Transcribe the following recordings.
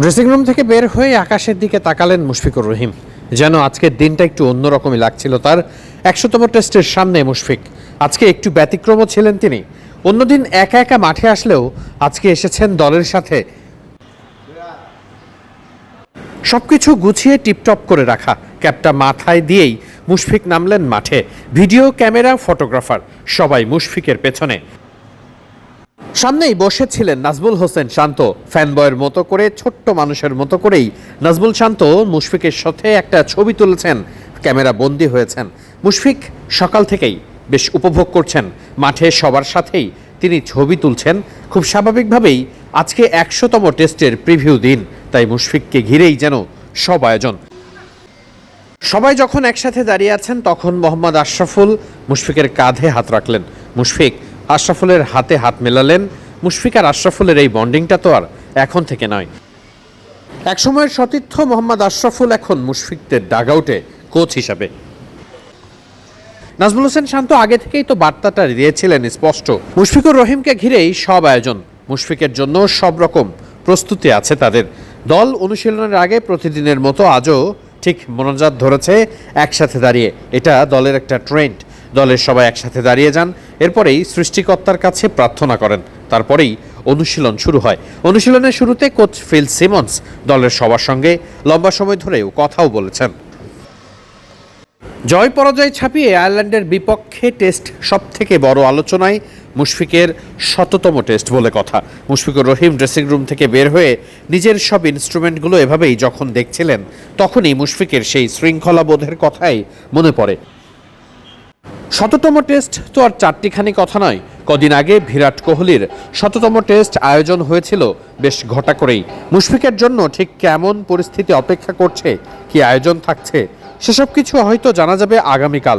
Dressing room থেকে বের হয়ে আকাশের দিকে তাকালেন মুশফিকুর রহিম। যেন আজকের দিনটা একটু অন্যরকমই লাগছিল তার। একশোতম টেস্টের সামনে মুশফিক। আজকে একটু ব্যতিক্রমও ছিলেন তিনি। অন্যদিন একা একা মাঠে আসলেও আজকে এসেছেন দলের সাথে। সবকিছু গুছিয়ে টিপটপ করে রাখা। ক্যাপটা মাথায় দিয়েই মুশফিক নামলেন মাঠে। ভিডিও, ক্যামেরা, ফটোগ্রাফার, সবাই মুশফিকের পেছনে। সামনেই বসেছিলেন নাজমুল হোসেন শান্ত। ফ্যানবয়ের মতো করে, ছোট্ট মানুষের মতো করেই নাজমুল শান্ত মুশফিকের সাথে একটা ছবি তুলেছেন, ক্যামেরা বন্দি হয়েছেন। মুশফিক সকাল থেকেই বেশ উপভোগ করছেন। মাঠে সবার সাথেই তিনি ছবি তুলছেন। খুব স্বাভাবিকভাবেই আজকে একশোতম টেস্টের প্রিভিউ দিন, তাই মুশফিককে ঘিরেই যেন সব আয়োজন। সবাই যখন একসাথে দাঁড়িয়ে আছেন, তখন মোহাম্মদ আশরাফুল মুশফিকের কাঁধে হাত রাখলেন। মুশফিক আশরাফুলের হাতে হাত মেলালেন। মুশফিক আর আশরাফুলের এই বন্ডিংটা তো আর এখন থেকে নয়। একসময়ের সতীর্থ মোহাম্মদ আশরাফুল এখন মুশফিকদের ডাগআউটে কোচ হিসাবে। নাজমুল হোসেন শান্ত আগে থেকেই তো বার্তাটা দিয়েছিলেন স্পষ্ট। মুশফিকুর রহিমকে ঘিরেই সব আয়োজন। মুশফিকের জন্য সব রকম প্রস্তুতি আছে তাদের। দল অনুশীলনের আগে প্রতিদিনের মতো আজও ঠিক মনোজাত ধরেছে একসাথে দাঁড়িয়ে। এটা দলের একটা ট্রেন্ড দলের সবাই একসাথে দাঁড়িয়ে যান। এরপরেই সৃষ্টিকর্তার কাছে প্রার্থনা করেন। তারপরেই অনুশীলন শুরু হয়। অনুশীলনের শুরুতে কোচ ফিল সিমন্স দলের সবার সঙ্গে লম্বা সময় ধরেও কথাও বলেছেন। জয় পরাজয় ছাপিয়ে আয়ারল্যান্ডের বিপক্ষে টেস্ট সব থেকে বড় আলোচনায় মুশফিকের শততম টেস্ট বলে কথা। মুশফিকুর রহিম ড্রেসিং রুম থেকে বের হয়ে নিজের সব ইনস্ট্রুমেন্টগুলো এভাবেই যখন দেখছিলেন, তখনই মুশফিকের সেই শৃঙ্খলাবোধের কথাই মনে পড়ে। শততম টেস্ট তো আর চারটিখানি কথা নয়। কদিন আগে বিরাট কোহলির শততম টেস্ট আয়োজন হয়েছিল, বেশ ঘটা করেই। মুশফিকের জন্য ঠিক কেমন পরিস্থিতি অপেক্ষা করছে, কি আয়োজন থাকছে, সেসব কিছু হয়তো জানা যাবে আগামীকাল।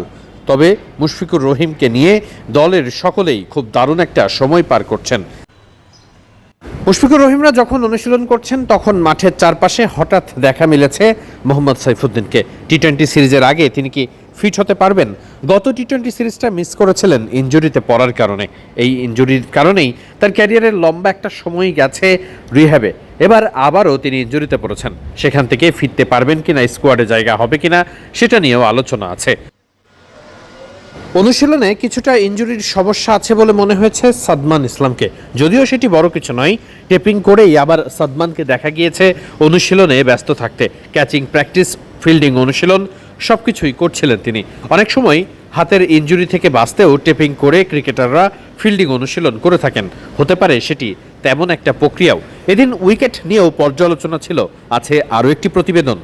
তবে মুশফিকুর রহিমকে নিয়ে দলের সকলেই খুব দারুণ একটা সময় পার করছেন। মুশফিকুর রহিমরা যখন অনুশীলন করছেন, তখন মাঠের চারপাশে হঠাৎ দেখা মিলেছে মোহাম্মদ সাইফুদ্দিনকে। টি টোয়েন্টি সিরিজের আগে তিনি কি ফিট হতে পারবেন। গত টি টোয়েন্টি সিরিজটা মিস করেছিলেন ইঞ্জুরিতে পড়ার কারণে। এই ইঞ্জুরির কারণেই তার ক্যারিয়ারের লম্বা একটা সময় গেছে রিহ্যাবে এবার আবারও তিনি ইঞ্জুরিতে পড়েছেন। সেখান থেকে ফিরতে পারবেন কিনা স্কোয়াডে জায়গা হবে কিনা, সেটা নিয়েও আলোচনা আছে। অনুশীলনে কিছুটা ইঞ্জুরির সমস্যা আছে বলে মনে হয়েছে সাদমান ইসলামকে। যদিও সেটি বড় কিছু নয়, টেপিং করেই আবার সাদমানকে দেখা গিয়েছে অনুশীলনে ব্যস্ত থাকতে। ক্যাচিং প্র্যাকটিস ফিল্ডিং অনুশীলন সব কিছুই করছিলেন তিনি। অনেক সময় হাতের ইঞ্জুরি থেকে বাঁচতেও টেপিং করে ক্রিকেটাররা ফিল্ডিং অনুশীলন করে থাকেন। হতে পারে সেটি তেমন একটা প্রক্রিয়াও। এদিন উইকেট নিয়েও পর্যালোচনা ছিল। আছে আরও একটি প্রতিবেদন।